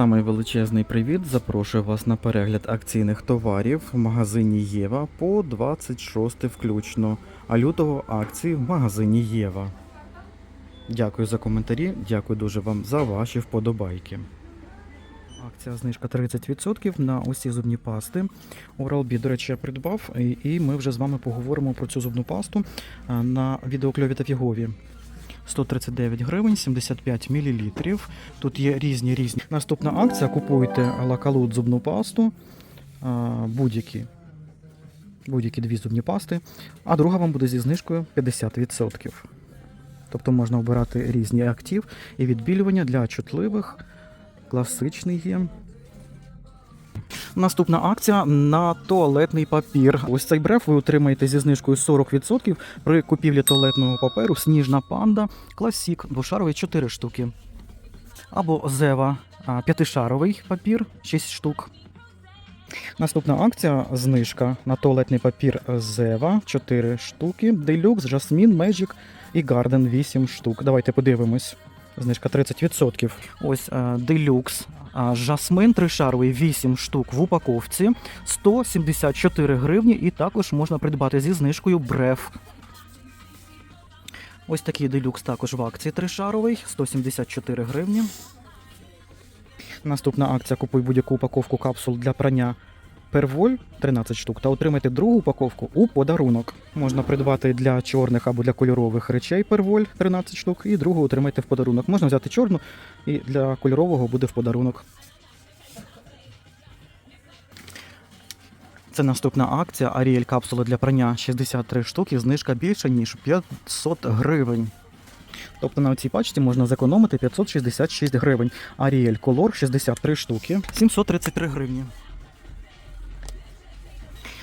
Самий величезний привіт. Запрошую вас на перегляд акційних товарів в магазині Єва по 26 включно, а лютого акції в магазині Єва. Дякую за коментарі, дякую дуже вам за ваші вподобайки. Акція знижка 30% на усі зубні пасти. Oral-B, до речі, я придбав, і- ми вже з вами поговоримо про цю зубну пасту на відеокльові та фігові. 139 гривень, 75 мл. Тут є різні різні. Наступна акція: купуйте лакалут зубну пасту, будь-які. Будь-які дві зубні пасти, а друга вам буде зі знижкою 50%. Тобто можна обирати різні актив і відбілювання для чутливих, класичний є. Наступна акція на туалетний папір. Ось цей бреф ви отримаєте зі знижкою 40% при купівлі туалетного паперу Сніжна панда Класік двошаровий 4 штуки. Або Зева п'ятишаровий папір 6 штук. Наступна акція знижка на туалетний папір Зева 4 штуки, Deluxe, Jasmine, Magic і Garden 8 штук. Давайте подивимось. Знижка 30%. Ось а, Жасмин тришаровий 8 штук в упаковці 174 гривні, і також можна придбати зі знижкою Бреф. Ось такий делюкс також в акції тришаровий 174 гривні. Наступна акція купуй будь-яку упаковку капсул для прання Перволь 13 штук та отримайте другу упаковку у подарунок. Можна придбати для чорних або для кольорових речей Перволь 13 штук, і другу отримайте в подарунок. Можна взяти чорну, і для кольорового буде в подарунок. Це наступна акція Аріель капсули для прання 63 штуки, знижка більше, ніж 500 гривень. Тобто на цій пачці можна зекономити 566 гривень. Аріель Колор 63 штуки, 733 гривні.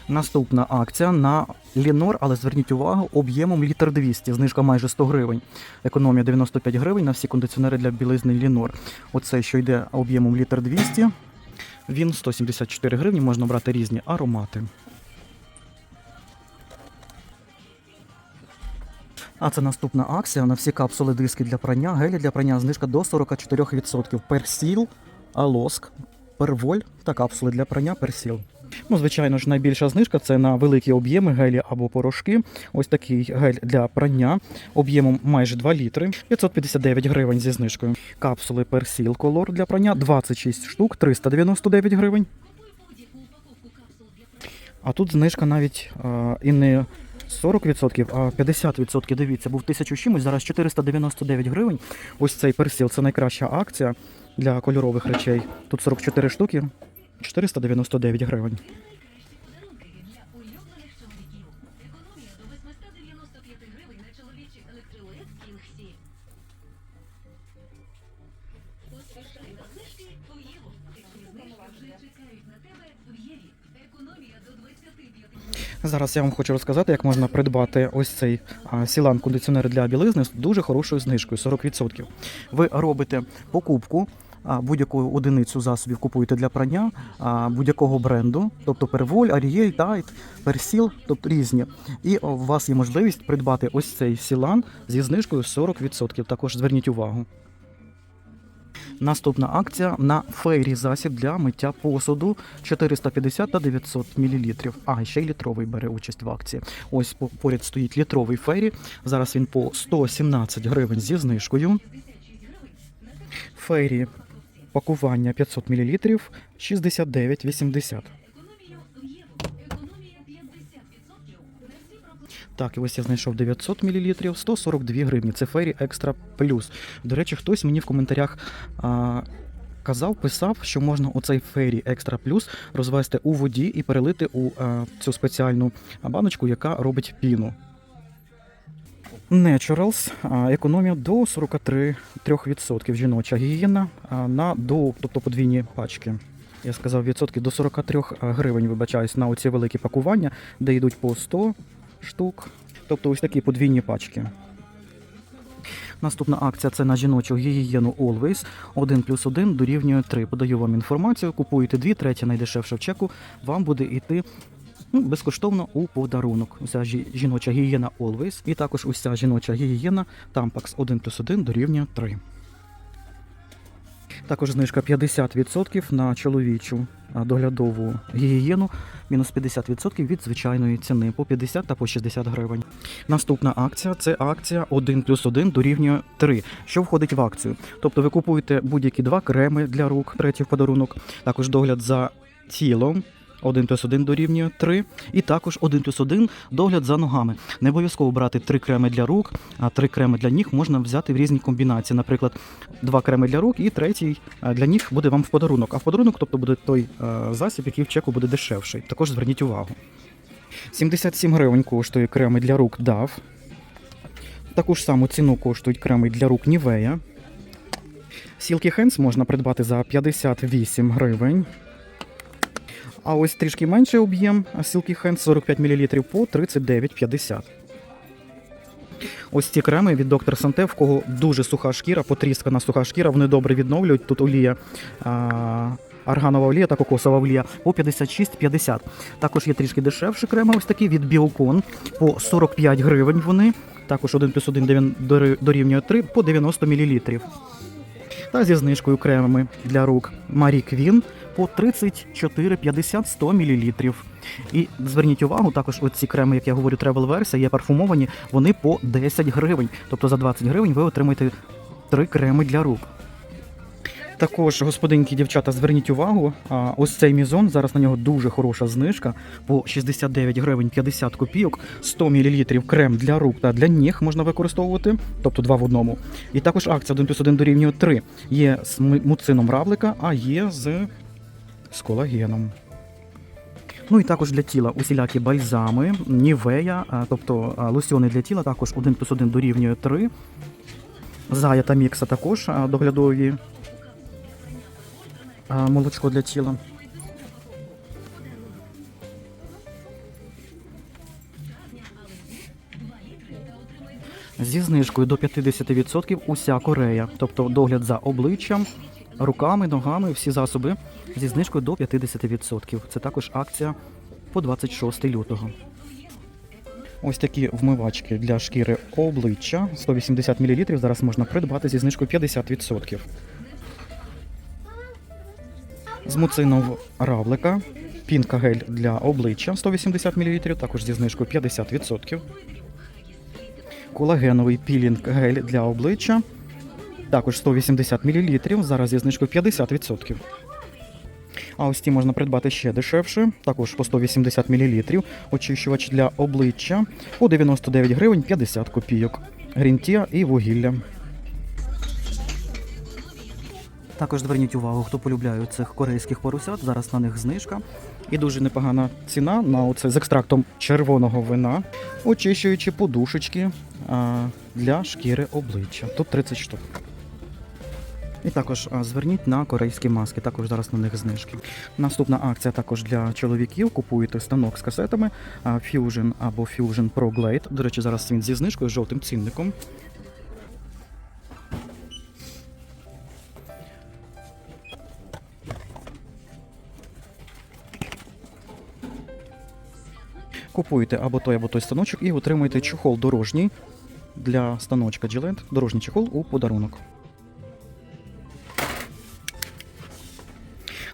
Наступна акція на Лінор, але зверніть увагу, об'ємом літр 200, знижка майже 100 гривень. Економія 95 гривень на всі кондиціонери для білизни Лінор. Оце, що йде об'ємом літр 200, він 174 гривні, можна брати різні аромати. А це наступна акція на всі капсули диски для прання, гелі для прання, знижка до 44%. Персіл, алоск, перволь та капсули для прання персіл. Ну, звичайно ж, найбільша знижка це на великі об'єми гелі або порошки. Ось такий гель для прання об'ємом майже 2 літри, 559 гривень зі знижкою. Капсули персіл колор для прання 26 штук, 399 гривень. А тут знижка навіть а, і не 40%, а 50%. Дивіться, був 1000 чимось, зараз 499 гривень. Ось цей персіл це найкраща акція для кольорових речей. Тут 44 штуки, 499 гривень. для улюблених чоловіків. Економія до 895 гривень на чоловічий електролит Кінгсі. Поспішай на знижки у вже чекають на тебе в Єві. Економія до 25 Зараз я вам хочу розказати, як можна придбати ось цей сілан кондиціонер для білизни з дуже хорошою знижкою 40%. Ви робите покупку. Будь-яку одиницю засобів купуєте для прання будь-якого бренду, тобто Перволь, Арієль, Тайт, Персіл, тобто різні. І у вас є можливість придбати ось цей сілан зі знижкою 40%. Також зверніть увагу. Наступна акція на фейрі засіб для миття посуду 450 та 900 мл. А, ще й літровий бере участь в акції. Ось по- поряд стоїть літровий фейрі. Зараз він по 117 гривень зі знижкою. Фейрі пакування 500 мл 69,80. Економія в Єву. Економія 50% на всі проблеми. Так, і ось я знайшов 900 мл 142 гривні. Це Фейрі Екстра Плюс. До речі, хтось мені в коментарях а, казав, писав, що можна оцей Фейрі Екстра Плюс розвести у воді і перелити у а, цю спеціальну баночку, яка робить піну. Naturals, економія до 43% жіноча гігієна на до, тобто подвійні пачки. Я сказав відсотки до 43 гривень, вибачаюсь, на оці великі пакування, де йдуть по 100 штук. Тобто ось такі подвійні пачки. Наступна акція це на жіночу гігієну Always. 1 плюс 1 дорівнює 3. Подаю вам інформацію, купуєте дві, третя найдешевша в чеку, вам буде йти ну, безкоштовно у подарунок. Уся жіноча гігієна Always. І також уся жіноча гігієна Tampax 1 плюс 1 дорівнює 3. Також знижка 50% на чоловічу доглядову гігієну, мінус 50% від звичайної ціни по 50 та по 60 гривень. Наступна акція це акція 1 плюс 1 дорівнює 3, що входить в акцію. Тобто ви купуєте будь-які два креми для рук, третій подарунок, також догляд за тілом. 1 плюс 1 дорівнює 3. І також 1 плюс 1 догляд за ногами. Не обов'язково брати 3 креми для рук, а 3 креми для ніг можна взяти в різні комбінації. Наприклад, 2 креми для рук і третій для ніг буде вам в подарунок. А в подарунок, тобто буде той засіб, який в чеку буде дешевший. Також зверніть увагу. 77 гривень коштує креми для рук DAV. Таку ж саму ціну коштують креми для рук Нівея. Silky Hands можна придбати за 58 гривень. А ось трішки менший об'єм Silky Hands 45 мл по 39,50. Ось ці креми від доктор Санте, в кого дуже суха шкіра, потріскана суха шкіра, вони добре відновлюють. Тут олія. А... Арганова олія та кокосова олія по 56,50. Також є трішки дешевші креми, ось такі від Біокон по 45 гривень вони. Також 1 плюс 1 дорівнює 3 по 90 мл. Та зі знижкою кремами для рук Марі Квін по 34,50 100 мл. І зверніть увагу, також оці креми, як я говорю, тревел версія, є парфумовані, вони по 10 гривень. Тобто за 20 гривень ви отримаєте 3 креми для рук. Також, господинки дівчата, зверніть увагу, ось цей мізон, зараз на нього дуже хороша знижка по 69 гривень 50 копійок, 100 мл крем для рук та для ніг можна використовувати, тобто два в одному. І також акція 1 плюс 1 дорівнює 3. Є з муцином равлика, а є з, з колагеном. Ну і також для тіла усілякі бальзами, нівея, тобто лосьони для тіла, також 1 плюс 1 дорівнює 3. Зая та мікса також доглядові молочко для тіла. Зі знижкою до 50% уся Корея, тобто догляд за обличчям, руками, ногами, всі засоби зі знижкою до 50%. Це також акція по 26 лютого. Ось такі вмивачки для шкіри обличчя 180 мл. Зараз можна придбати зі знижкою 50%. З муцином равлика, пінка гель для обличчя 180 мл, також зі знижкою 50%. Колагеновий пілінг гель для обличчя, також 180 мл, зараз зі знижкою 50%. А ось ті можна придбати ще дешевше, також по 180 мл. Очищувач для обличчя по 99 гривень 50 копійок. Грінтія і вугілля. Також зверніть увагу, хто полюбляє цих корейських поросят. Зараз на них знижка. І дуже непогана ціна на оце з екстрактом червоного вина, очищуючи подушечки для шкіри обличчя. Тут 30 штук. І також зверніть на корейські маски, також зараз на них знижки. Наступна акція також для чоловіків. Купуєте станок з касетами Fusion або Fusion Pro Glade. До речі, зараз він зі знижкою з жовтим цінником. Купуєте або той, або той станочок і отримуєте чохол дорожній для станочка Gillette, дорожній чохол у подарунок.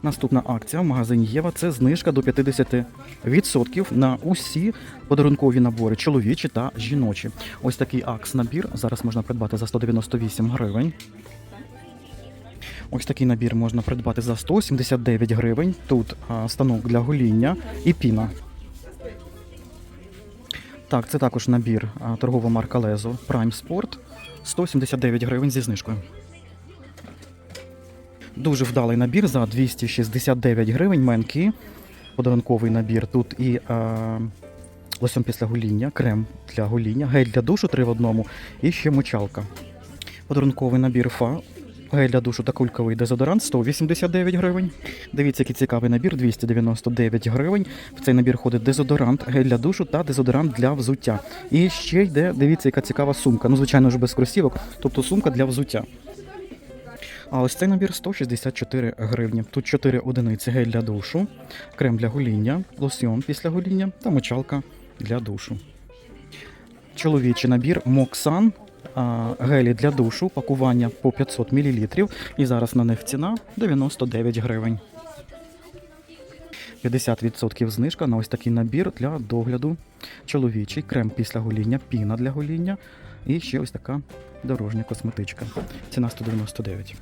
Наступна акція в магазині Єва це знижка до 50% на усі подарункові набори, чоловічі та жіночі. Ось такий акс набір зараз можна придбати за 198 гривень. Ось такий набір можна придбати за 179 гривень. Тут станок для гоління і піна. Так, це також набір торгова марка Лезо Prime Sport 179 гривень зі знижкою. Дуже вдалий набір за 269 гривень. Менки. Подарунковий набір. Тут і а, лосьон після гоління, крем для гоління, гель для душу 3 в одному і ще мочалка. Подарунковий набір фа. Гель для душу та кульковий дезодорант 189 гривень. Дивіться, який цікавий набір 299 гривень. В цей набір входить дезодорант, гель для душу та дезодорант для взуття. І ще йде, дивіться, яка цікава сумка. Ну, звичайно ж, без кросівок, тобто сумка для взуття. А ось цей набір 164 гривні. Тут 4 одиниці гель для душу, крем для гоління, лосьон після гоління та мочалка для душу. Чоловічий набір Моксан гелі для душу, пакування по 500 мл. І зараз на них ціна 99 гривень. 50% знижка на ось такий набір для догляду чоловічий, крем після гоління, піна для гоління і ще ось така дорожня косметичка. Ціна 199.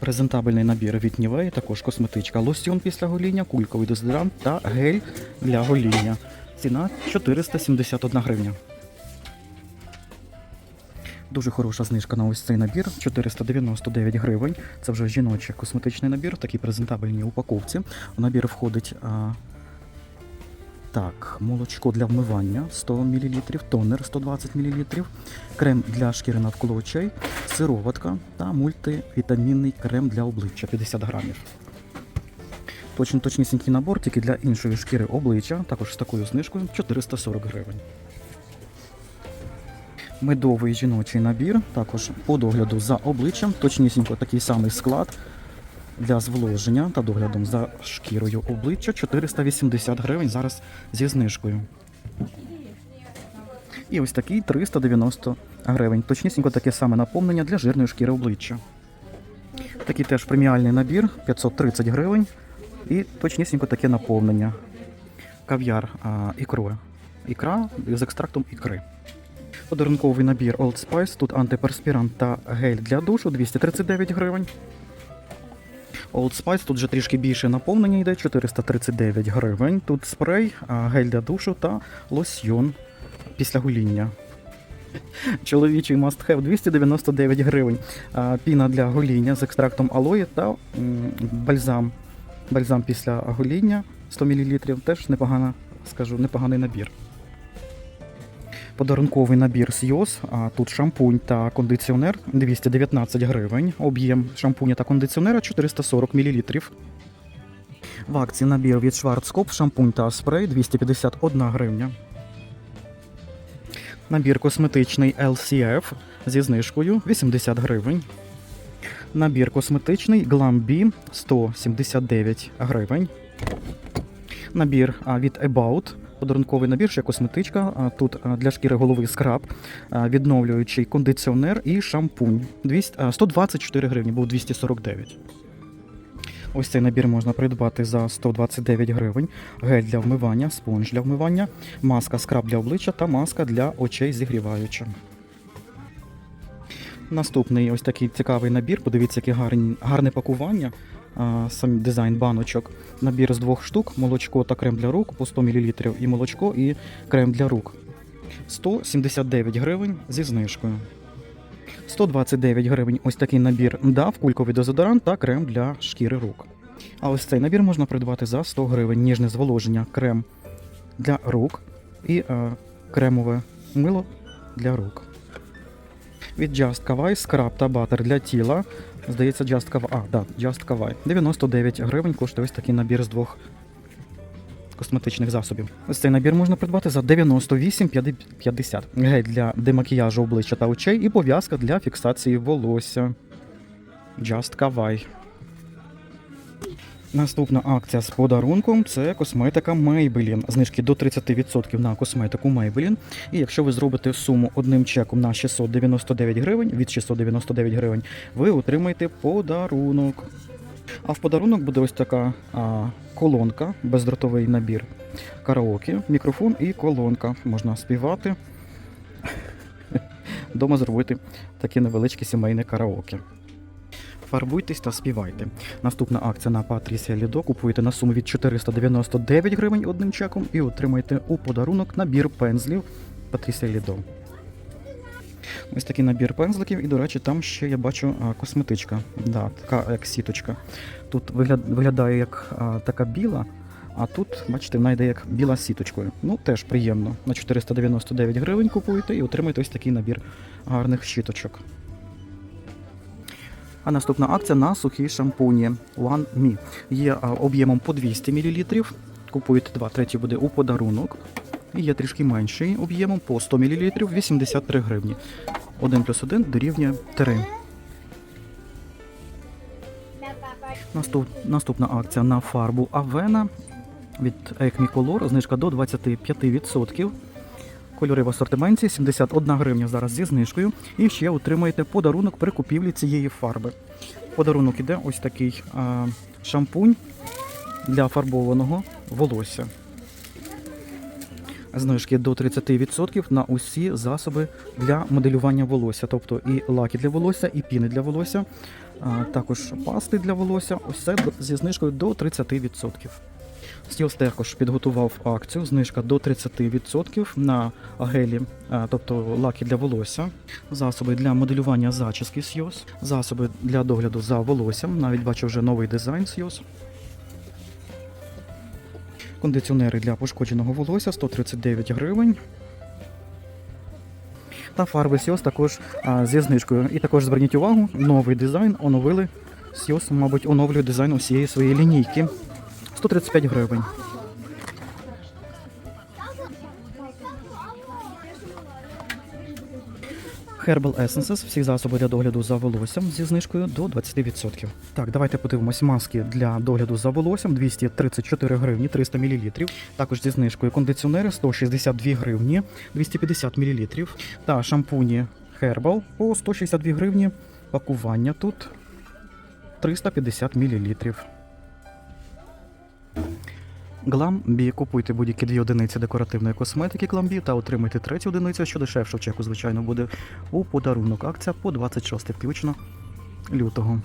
Презентабельний набір від Нівеї, також косметичка, лосьйон після гоління, кульковий дезодорант та гель для гоління. Ціна 471 гривня. Дуже хороша знижка на ось цей набір 499 гривень. Це вже жіночий косметичний набір в такій презентабельній упаковці. У набір входить так, молочко для вмивання 100 мл, тонер 120 мл, крем для шкіри навколо очей, сироватка та мультивітамінний крем для обличчя 50 грамів. Точно точнісінький набор тільки для іншої шкіри обличчя, також з такою знижкою 440 гривень. Медовий жіночий набір, також по догляду за обличчям, точнісінько такий самий склад для зволоження та доглядом за шкірою обличчя 480 гривень зараз зі знижкою. І ось такий 390 гривень. Точнісінько таке саме наповнення для жирної шкіри обличчя. Такий теж преміальний набір 530 гривень. І точнісінько таке наповнення. Кав'яр а, ікрою. Ікра з екстрактом ікри. Подарунковий набір Old Spice. Тут антиперспірант та гель для душу 239 гривень. Old Spice тут вже трішки більше наповнення йде 439 гривень. Тут спрей, гель для душу та лосьйон після гоління. Чоловічий must have 299 гривень. Піна для гоління з екстрактом алої та бальзам. Бальзам після гоління 100 мл. Теж непогана, скажу, непоганий набір. Подарунковий набір Сйоз. А тут шампунь та кондиціонер 219 гривень. Об'єм шампуня та кондиціонера 440 мл. В акції набір від Schwarzkopf шампунь та спрей 251 гривня. Набір косметичний LCF зі знижкою 80 гривень. Набір косметичний Glam B 179 гривень. Набір від About. Подарунковий набір, ще косметичка. Тут для шкіри голови скраб, відновлюючий кондиціонер і шампунь. 200, 124 гривні, був 249. Ось цей набір можна придбати за 129 гривень. Гель для вмивання, спонж для вмивання, маска скраб для обличчя та маска для очей зігріваюча. Наступний ось такий цікавий набір. Подивіться, яке гарне пакування. Сам дизайн баночок. Набір з двох штук, молочко та крем для рук по 100 мл, і молочко, і крем для рук. 179 гривень зі знижкою. 129 гривень ось такий набір дав, кульковий дезодорант та крем для шкіри рук. А ось цей набір можна придбати за 100 гривень. Ніжне зволоження, крем для рук і е, кремове мило для рук. Від Just Kawai скраб та батер для тіла. Здається, Just Kawai. А, да, Just Kawai. 99 гривень коштує ось такий набір з двох косметичних засобів. Ось цей набір можна придбати за 98,50. Гель для демакіяжу обличчя та очей і пов'язка для фіксації волосся. Just Kawai. Наступна акція з подарунком це косметика Maybelline. Знижки до 30% на косметику Maybelline. І якщо ви зробите суму одним чеком на 699 гривень, від 699 гривень, ви отримаєте подарунок. А в подарунок буде ось така а, колонка, бездротовий набір караоке, мікрофон і колонка. Можна співати. Дома зробити таке невеличке сімейне караоке. Фарбуйтесь та співайте. Наступна акція на Патрісія Лідо. Купуєте на суму від 499 гривень одним чеком і отримаєте у подарунок набір пензлів Патрісія Лідо. Ось такий набір пензликів, і, до речі, там ще я бачу косметичка. Да, така як сіточка. Тут вигляд, виглядає як а, така біла, а тут, бачите, вона йде як біла сіточкою. Ну, теж приємно. На 499 гривень купуєте і отримаєте ось такий набір гарних щіточок. А наступна акція на сухі шампуні One Me. Є об'ємом по 200 мл. Купуєте два, третій буде у подарунок. І є трішки менший об'ємом по 100 мл 83 гривні. 1 плюс 1 дорівнює 3. Наступ, наступна акція на фарбу Avena від Acme Color. Знижка до 25%. Кольори в асортименті 71 гривня зараз зі знижкою. І ще отримаєте подарунок при купівлі цієї фарби. Подарунок іде ось такий а, шампунь для фарбованого волосся. Знижки до 30% на усі засоби для моделювання волосся, тобто і лаки для волосся, і піни для волосся, а також пасти для волосся. Ось це зі знижкою до 30%. Стілс також підготував акцію, знижка до 30% на гелі, тобто лаки для волосся, засоби для моделювання зачіски Сйоз, засоби для догляду за волоссям. Навіть бачу вже новий дизайн Сйоз. Кондиціонери для пошкодженого волосся 139 гривень. Та фарби Сіос також а, зі знижкою. І також зверніть увагу, новий дизайн оновили. Сіос, мабуть, оновлює дизайн усієї своєї лінійки. 135 гривень. Herbal Essences, всі засоби для догляду за волоссям зі знижкою до 20%. Так, давайте подивимось маски для догляду за волоссям 234 гривні 300 мл. Також зі знижкою кондиціонери 162 гривні 250 мл. Та шампуні Herbal по 162 гривні. Пакування тут 350 мл. Гламбі. Купуйте будь-які дві одиниці декоративної косметики Гламбі та отримайте третю одиницю, що дешевше в чеку, звичайно, буде у подарунок. Акція по 26 включно лютого.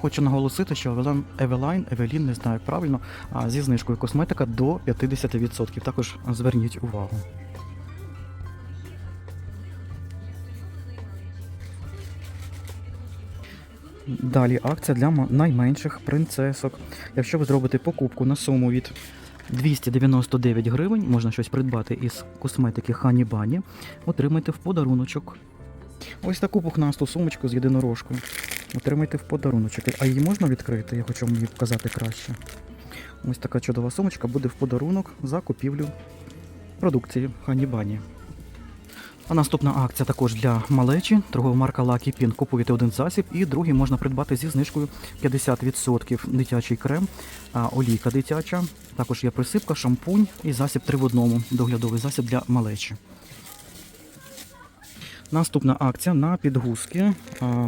Хочу наголосити, що Eveline, Eveline, Evelyn, не знаю як правильно, зі знижкою косметика до 50%. Також зверніть увагу. Далі акція для найменших принцесок. Якщо ви зробите покупку на суму від 299 гривень, можна щось придбати із косметики Хані Бані, отримайте в подаруночок. Ось таку пухнасту сумочку з єдинорожкою. Отримайте в подаруночок. А її можна відкрити? Я хочу вам її показати краще. Ось така чудова сумочка буде в подарунок за купівлю продукції Хані Бані. А наступна акція також для малечі. Торгова марка Lucky Pin. Купуєте один засіб, і другий можна придбати зі знижкою 50% дитячий крем, олійка дитяча. Також є присипка, шампунь і засіб 3 в одному. Доглядовий засіб для малечі. Наступна акція на підгузки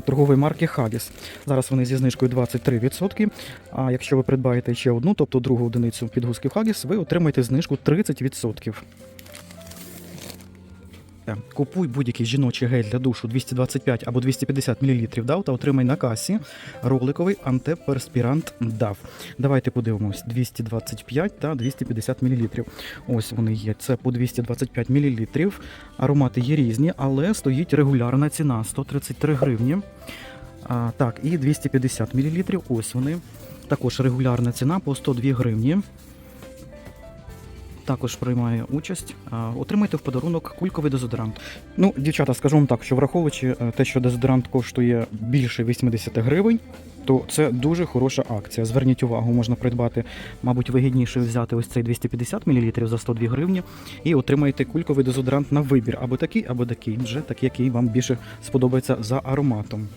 торгової марки Hagis. Зараз вони зі знижкою 23%. А якщо ви придбаєте ще одну, тобто другу одиницю підгузків Hagis, ви отримаєте знижку 30%. Е, Купуй будь-який жіночий гель для душу 225 або 250 мл DAW та отримай на касі роликовий антиперспірант DAW. Давайте подивимось 225 та 250 мл. Ось вони є. Це по 225 мл. Аромати є різні, але стоїть регулярна ціна 133 гривні. А, так, і 250 мл. Ось вони. Також регулярна ціна по 102 гривні також приймає участь. Отримайте в подарунок кульковий дезодорант. Ну, дівчата, скажу вам так, що враховуючи е, те, що дезодорант коштує більше 80 гривень, то це дуже хороша акція. Зверніть увагу, можна придбати, мабуть, вигідніше взяти ось цей 250 мл за 102 гривні і отримаєте кульковий дезодорант на вибір або такий, або такий, вже такий, який вам більше сподобається за ароматом.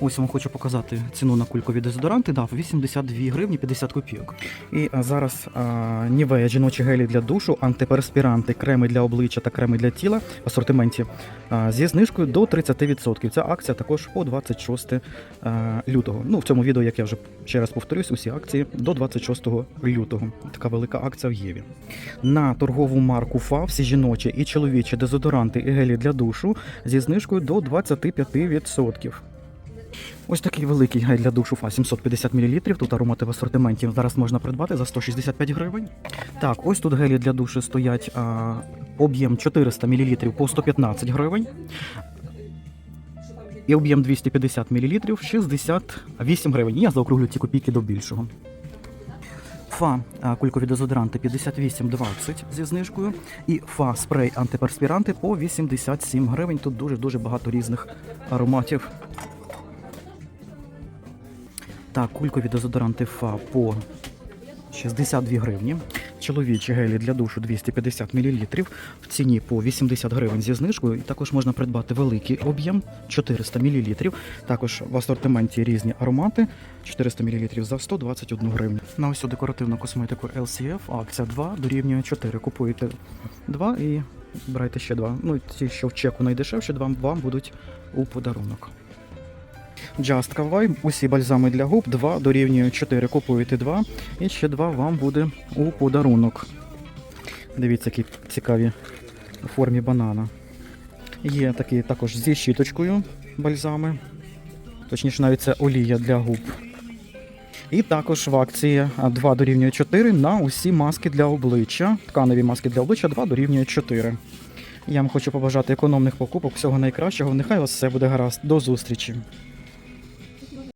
Ось вам хочу показати ціну на кулькові дезодоранти. Дав 82 гривні 50 копійок. І зараз а, Нівея жіночі гелі для душу, антиперспіранти, креми для обличчя та креми для тіла в асортименті а, зі знижкою до 30%. Ця акція також по 26 а, лютого. Ну, в цьому відео, як я вже ще раз повторюсь, усі акції до 26 лютого. Така велика акція в Єві. На торгову марку ФА всі жіночі і чоловічі дезодоранти і гелі для душу зі знижкою до 25%. Ось такий великий гель для душу ФА 750 мл. Тут аромати в асортименті зараз можна придбати за 165 гривень. Так, ось тут гелі для душу стоять а, об'єм 400 мл по 115 гривень. І об'єм 250 мл 68 гривень. Я заокруглю ці копійки до більшого. Фа кулькові дезодоранти 58,20 зі знижкою. І фа спрей антиперспіранти по 87 гривень. Тут дуже-дуже багато різних ароматів. Так, кулькові дезодоранти ФА по 62 гривні. Чоловічі гелі для душу 250 мл в ціні по 80 гривень зі знижкою. І також можна придбати великий об'єм 400 мл. Також в асортименті різні аромати 400 мл за 121 гривню. На ось цю декоративну косметику LCF акція 2 дорівнює 4. Купуєте 2 і брайте ще два. Ну, ті, що в чеку найдешевші, вам, вам будуть у подарунок. Just Kawaii, усі бальзами для губ, 2 дорівнює 4. Купуєте 2, і ще 2 вам буде у подарунок. Дивіться, які цікаві у формі банана. Є такі також зі щіточкою бальзами. Точніше, навіть це олія для губ. І також в акції 2 дорівнює 4 на усі маски для обличчя. Тканеві маски для обличчя 2 дорівнює 4. Я вам хочу побажати економних покупок, всього найкращого. Нехай у вас все буде гаразд. До зустрічі!